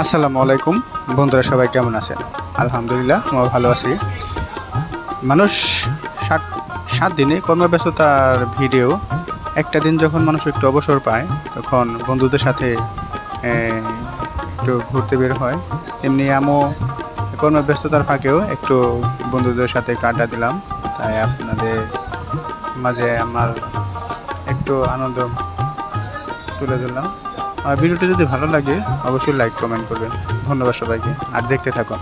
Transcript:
আসসালামু আলাইকুম। বন্ধুরা সবাই কেমন আছেন? আলহামদুলিল্লাহ আমরা ভালো আছি। মানুষ সাত সাত দিনে কর্মব্যস্ততার ভিডিও, একটা দিন যখন মানুষ একটু অবসর পায়, তখন বন্ধুদের সাথে একটু ঘুরতে বের হয়। তেমনি আমও কর্মব্যস্ততার ফাঁকেও একটু বন্ধুদের সাথে একটু আড্ডা দিলাম। তাই আপনাদের মাঝে আমার একটু আনন্দ তুলে ধরলাম। আর ভিডিওটি যদি ভালো লাগে অবশ্যই লাইক কমেন্ট করবেন। ধন্যবাদ সবাইকে। আর দেখতে থাকুন।